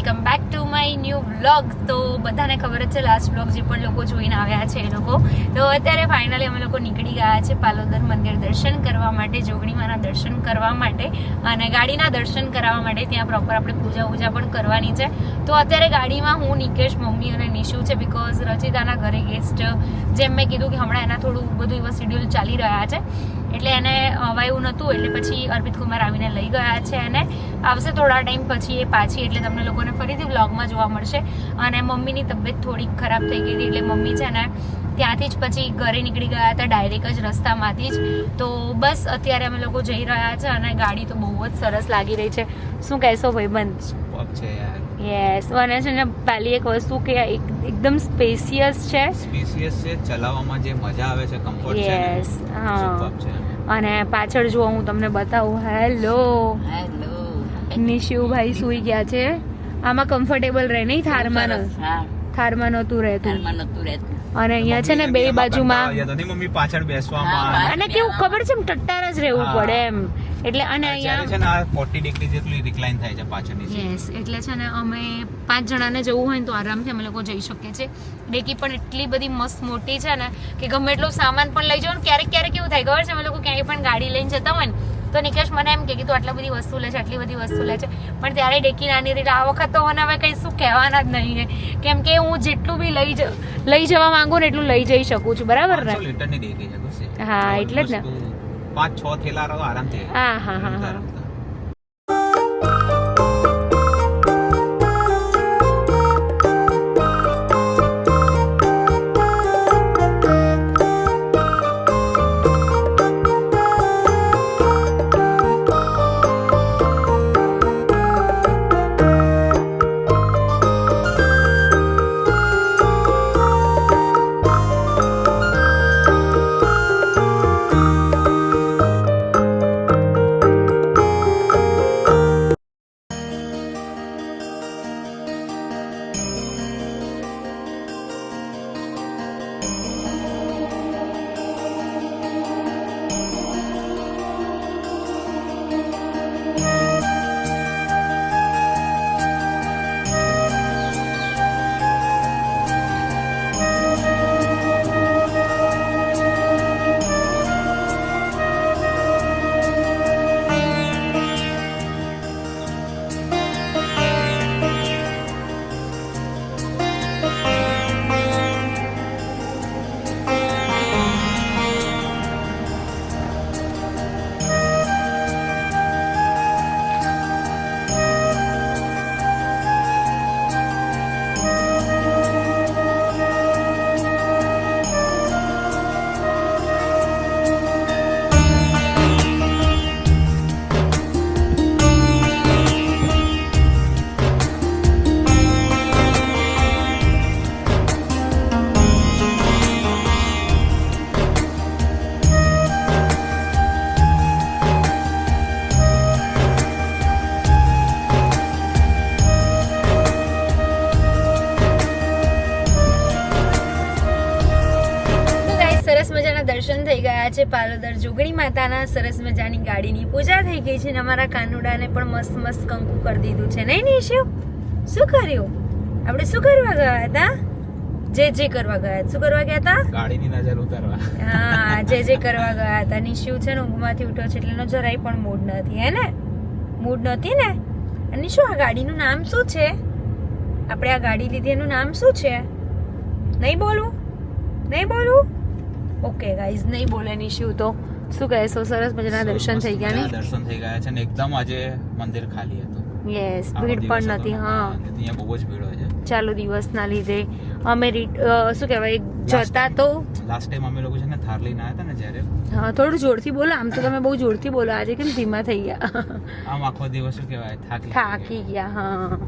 Welcome back to my new blog તો બધાને ખબર જ છે લાસ્ટ બ્લોગ જે પણ લોકો જોઈને આવ્યા છે એ લોકો. તો અત્યારે ફાઇનલી અમે લોકો નીકળી ગયા છે પાલોદર મંદિર દર્શન કરવા માટે, જોગણીમાના દર્શન કરવા માટે અને ગાડીના દર્શન કરાવવા માટે. ત્યાં પ્રોપર આપણે પૂજા પૂજા પણ કરવાની છે. તો અત્યારે ગાડીમાં હું, નિકેશ, મમ્મી અને નિશુ છે બિકોઝ રચિતાના ઘરે ગેસ્ટ જેમ મેં કીધું કે હમણાં એના થોડું બધું એવા શેડ્યુલ ચાલી રહ્યા છે. એટલે એને અવાયું નહોતું એટલે પછી અર્પિત કુમાર આવીને લઈ ગયા છે અને આવશે થોડા ટાઈમ પછી એ પાછી, એટલે તમને લોકોને ફરીથી વ્લોગમાં જોવા મળશે. અને મમ્મીની તબિયત થોડીક ખરાબ થઈ ગઈ હતી, એટલે મમ્મી છે ને ત્યાંથી જ પછી ઘરે નીકળી ગયા હતા ડાયરેક્ટ જ રસ્તામાંથી જ. તો બસ અત્યારે અમે લોકો જઈ રહ્યા છે અને ગાડી તો બહુ જ સરસ લાગી રહી છે. શું કહેશો ભાઈબંધ? છે યાર. યસ અને છે ને પહેલી એક વસ્તુ કે એક એકદમ સ્પેસિયસ છે. સ્પેસિયસ છે ચલાવવામાં જે મજા આવે છે કમ્ફર્ટ છે યસ હા. અને પાછળ જો હું તમને બતાવું. હેલો હેલો નિશુભાઈ સુઈ ગયા છે. આમાં કમ્ફર્ટેબલ રહે નહીં થારમાં થારમાં નહોતું રહેતું. ઘરમાં નતું રહેતું. અને અહીંયા છે ને બે બાજુમાં મમ્મી પાછળ બેસવામાં અને કેવું ખબર છે એમ ટટ્ટાર જ રહેવું પડે એમ. એટલે અને અહીંયા છે ને આ 40 ડિગ્રી જેટલી રિક્લાઇન થાય છે પાછળની યસ એટલે છે ને અમે પાંચ જણાને જવું હોય ને તો આરામથી અમે લોકો જઈ શકીએ છીએ. ડેકી પણ એટલી બધી મસ્ત મોટી છે ને કે ગમે એટલો સામાન પણ લઈ જાઓ ને ક્યારેક ક્યારેક કેવું થાય ખબર છે? અમે લોકો ક્યાંય પણ ગાડી લઈને જતા હોય ને તો નિકેશ મને એમ કે કે તું આટલી બધી વસ્તુ લે છે આટલી બધી વસ્તુ લે છે. પણ ત્યારે ડેકી નાની હતી આ વખત તો મને હવે કંઈ શું કહેવાના જ નહીં કેમ કે હું જેટલું બી લઈ લઈ જવા માંગુ ને એટલું લઈ જઈ શકું છું બરાબર ને? 500 લીટરની ડેકી છે ગુસ્સે. હા, એટલે જ ને. પાંચ છ થેલા રહો. આરામથી હા હા હા. પાલોદર જોગણી માતાના સરસ મજાની ગાડીની પૂજા થઈ ગઈ છે ને અમારા કાનુડાને પણ મસ્ત મસ્ત કંકુ કરી દીધું છે. નહીં નિશિવ શું? કર્યું? આપણે શું કરવા ગયા હતા? જે જે કરવા ગયા હતા. શું કરવા ગયા હતા? ગાડીની નજર ઉતારવા. હા જે જે કરવા ગયા હતા. નિશિવ છે ને ઊંઘમાંથી ઉઠ્યો છે એટલે એનો જરાય પણ મૂડ નથી હે ને? મૂડ નથી ને? અને શું આ ગાડીનું નામ શું છે? આપણે આ ગાડી લીધી એનું નામ શું છે? નહીં બોલું નહીં બોલું ઓકે ગાઈઝ નહીં બોલે નિશિવ તો. શું કહેશો સરસ મજાના દર્શન થઈ ગયા ને? દર્શન થઈ ગયા છે ને એકદમ આજે મંદિર ખાલી હતું. યસ ભીડ પણ નથી હા. અહીંયા બહુ જ ભીડ હોય છે. ચાલુ દિવસના લીધે. અમે શું કહેવાય જતા તો લાસ્ટ ટાઈમ અમે લોકો છે ને થાર લઈને આવ્યા હતા ને જ્યારે. હા થોડું જોરથી બોલો આમ તો તમે બહુ જોરથી બોલો આજે કેમ ધીમા થઈ ગયા? આમ આખો દિવસ શું કહેવાય થાકી થાકી ગયા હા.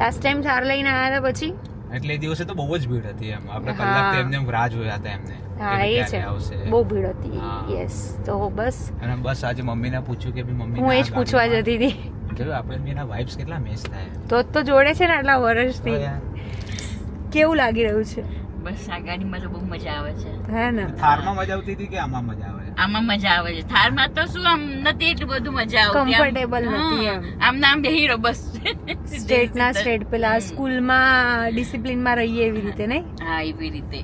લાસ્ટ ટાઈમ થાર લઈને આવ્યા હતા પછી? એટલે એ દિવસે તો બહુ જ ભીડ હતી એમ. આપણે કલાક તો એમને રાહ જોયા હતા એમને હા એ છે. આવશે. બહુ ભીડ હતી. યસ તો બસ. અને બસ આજે મમ્મીને પૂછ્યું કે મમ્મી હું એ જ પૂછવા જતી હતી. કે આપણે બેના વાઇબ્સ કેટલા મેચ થાય. તો તો જોડે છે ને આટલા વર્ષથી. યાર, કેવું લાગી રહ્યું છે? બસ આ ગાડીમાં તો બહુ મજા આવે છે. હે ને? થારમાં મજા આવતી હતી કે આમાં મજા આવે? આમાં મજા આવે છે. થારમાં તો શું આમ નથી એટલું બધું મજા આવતી કમ્ફર્ટેબલ નથી આમ નામ હીરો બસ. સ્ટેટ ના સ્ટેટ પેલા સ્કૂલમાં ડિસિપ્લિનમાં રહીએ એવી રીતે નહીં? હા એવી રીતે.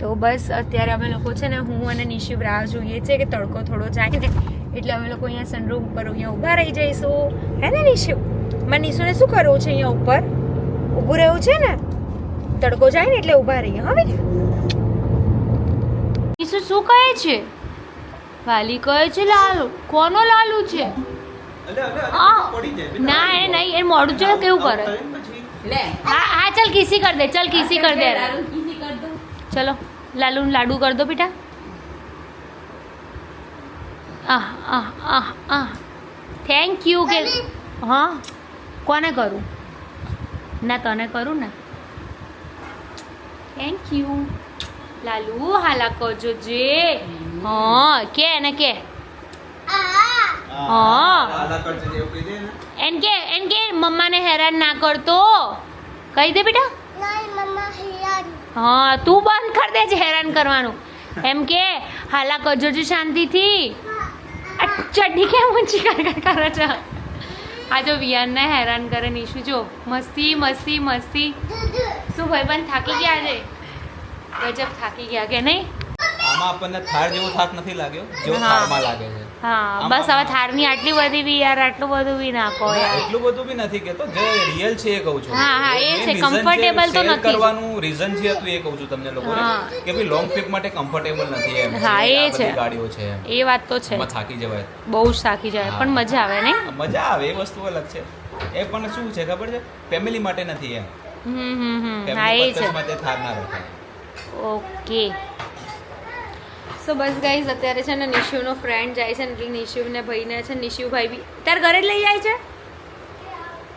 તો બસ અત્યારે અમે લોકો છે ને હું અને નિશિવ રાહ જોઈએ છે કે તડકો થોડો જાય ને એટલે અમે લોકો અહીંયા સનરૂમ ઉપર અહીંયા ઊભા રહી જઈશું. હે ને નિશિવ મારે નિશુને શું કરવું છે અહીંયા ઉપર? ઊભું રહેવું છે ને? તડકો જાય ને એટલે ઊભા રહીએ હવે નિશુ શું કહે છે? વાલી કહે છે લાલુ કોનો લાલુ છે? આ, ના એ નહીં એ મોડું છે કેવું કરે? હા હા ચાલ કિસી કર દે ચાલ કિસી કર દે. લાલુ કીધી કર દો ચલો લાલુ લાડુ કર દો બેટા. આહ આહ આહ આહ. થેન્ક યુ કે હા? કોને કરું? ના તને કરું ને? થેન્ક યુ લાલુ હાલા કરજો જે. હા કે એને કે. હા. એન કે એન કે મમ્માને હેરાન ના કરતો. કહી દે બેટા. હા તું બંધ કર દેજે હેરાન કરવાનું. એમ કે હાલા કરજો છે શાંતિથી. ચડ્ડી કેમ ઊંચી કર કર છે? આ જો વિયાનને હેરાન કરે નિશુ જો. મસ્તી મસ્તી મસ્તી. શું ભાઈબંધ થાકી ગયા છે ગજબ થાકી ગયા કે નહીં? આમાં આપણને થાર જેવો થાક નથી લાગ્યો જેવો થારમાં લાગે છે. હા બસ હવે થારની આટલી બધી બી યાર આટલું બધું બી નાખો યાર. એટલું બધું બી નથી કેતો જે રિયલ છે એ કહું છું. હા, હા, એ છે. કમ્ફર્ટેબલ તો નથી. કરવાનું રીઝન છે હતું એ કહું છું તમને લોકોને કે ભાઈ લોંગ ટ્રીપ માટે કમ્ફર્ટેબલ નથી એમ હા, એ છે. ગાડીઓ છે એ વાત તો છે. થાકી જવાય. બહુ જ થાકી જાય પણ મજા આવે ને મજા આવે એ વસ્તુ અલગ છે. એ પણ શું છે ખબર છે? ફેમિલી માટે નથી એમ. હમ હમ હમ. હા એ છે. માટે થાર ના રખાય ઓકે. સો બસ ગાઈઝ અત્યારે છે ને નિશિવનો ફ્રેન્ડ જાય છે ને, એટલે નિશિવને, ભાઈને છે નિશુભાઈ બી તાર ઘરે જ લઈ જાય છે?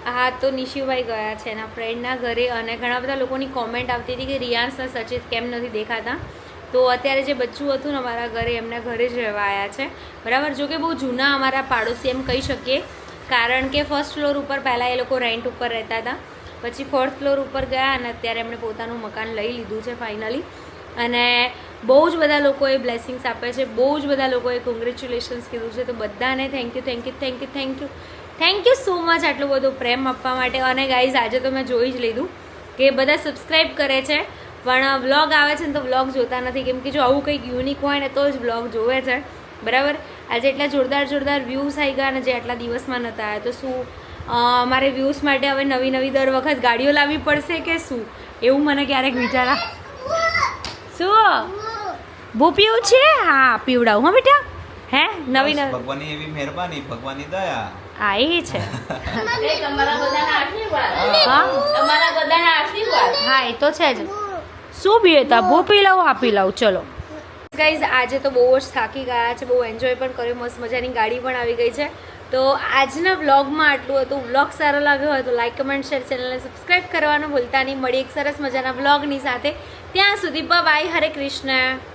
હા, તો નિશુભાઈ ગયા છે એના ફ્રેન્ડના ઘરે અને ઘણા બધા લોકોની કોમેન્ટ આવતી હતી કે રિયાન્સના સચિત કેમ નથી દેખાતા. તો અત્યારે જે બચ્ચું હતું ને અમારા ઘરે, એમના ઘરે જ રહેવા આવ્યા છે. બરાબર? જો કે બહુ જૂના અમારા પાડોશી એમ કહી શકીએ. કારણ કે ફર્સ્ટ ફ્લોર ઉપર પહેલાં એ લોકો રેન્ટ ઉપર રહેતા હતા. પછી ફોર્થ ફ્લોર ઉપર ગયા અને અત્યારે એમણે પોતાનું મકાન લઈ લીધું છે ફાઇનલી અને બહુ જ બધા લોકોએ બ્લેસિંગ્સ આપે છે. બહુ જ બધા લોકોએ કોંગ્રેચ્યુલેશન્સ કીધું છે. તો બધાને thank you thank you thank you thank you thank you so much આટલું બધું પ્રેમ આપવા માટે. અને ગાઈઝ આજે તો મેં જોઈ જ લીધું કે બધા સબસ્ક્રાઈબ કરે છે. પણ વ્લોગ આવે છે ને તો વ્લોગ જોતા નથી. કેમ કે જો આવું કંઈક યુનિક હોય ને તો જ વ્લોગ જોવે છે. બરાબર? આજે એટલા જોરદાર જોરદાર વ્યૂઝ આવી ગયા અને જે આટલા દિવસમાં નહોતા આવ્યા. તો શું અ, અમારે વ્યૂઝ માટે હવે નવી નવી દર વખત ગાડીઓ લાવવી પડશે કે શું? એવું મને ક્યારેક વિચારા શું? ભૂ પીવું છે? હા પીવડાવું હા બેટા. હે? નવી નવી ભગવાનની એવી મહેરબાની ભગવાનની દયા. હા એ છે. હા. તમારા હા એ તો છે જ. શું પીએ તા ભૂ પી લઉં હા પી લઉં ચલો. ગાઈઝ આજે તો બહુ જ થાકી ગયા છે બહુ એન્જોય પણ કર્યો મસ્ત મજાની ગાડી પણ આવી ગઈ છે. તો આજના વ્લોગમાં આટલું હતું. વ્લોગ સારો લાગ્યો હોય તો લાઈક કમેન્ટ શેર ચેનલને સબસ્ક્રાઈબ કરવાનું ભૂલતા નહીં. મળી એક સરસ મજાના વ્લોગની સાથે. ત્યાં સુધી બાય હરે કૃષ્ણ.